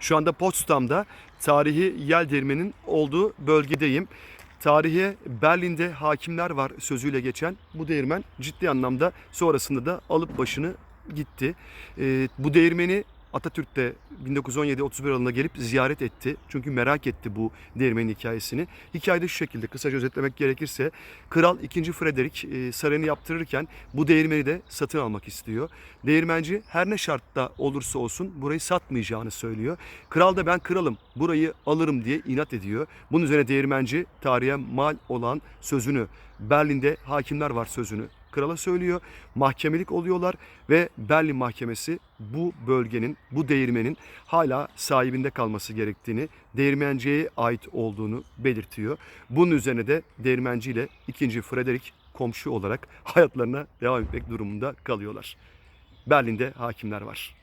Şu anda Potsdam'da tarihi yel değirmeninin olduğu bölgedeyim. Tarihe Berlin'de hakimler var sözüyle geçen bu değirmen ciddi anlamda sonrasında da alıp başını gitti. Ee, bu değirmeni Atatürk de 1917-31 yılında gelip ziyaret etti. Çünkü merak etti bu değirmenin hikayesini. Hikayede şu şekilde kısaca özetlemek gerekirse Kral 2. Frederick e, sarayını yaptırırken bu değirmeni de satın almak istiyor. Değirmenci her ne şartta olursa olsun burayı satmayacağını söylüyor. Kral da ben kralım burayı alırım diye inat ediyor. Bunun üzerine değirmenci tarihe mal olan sözünü Berlin'de hakimler var sözünü krala söylüyor. Mahkemelik oluyorlar ve Berlin Mahkemesi bu bölgenin, bu değirmenin hala sahibinde kalması gerektiğini, değirmenciye ait olduğunu belirtiyor. Bunun üzerine de değirmenci ile 2. Frederick komşu olarak hayatlarına devam etmek durumunda kalıyorlar. Berlin'de hakimler var.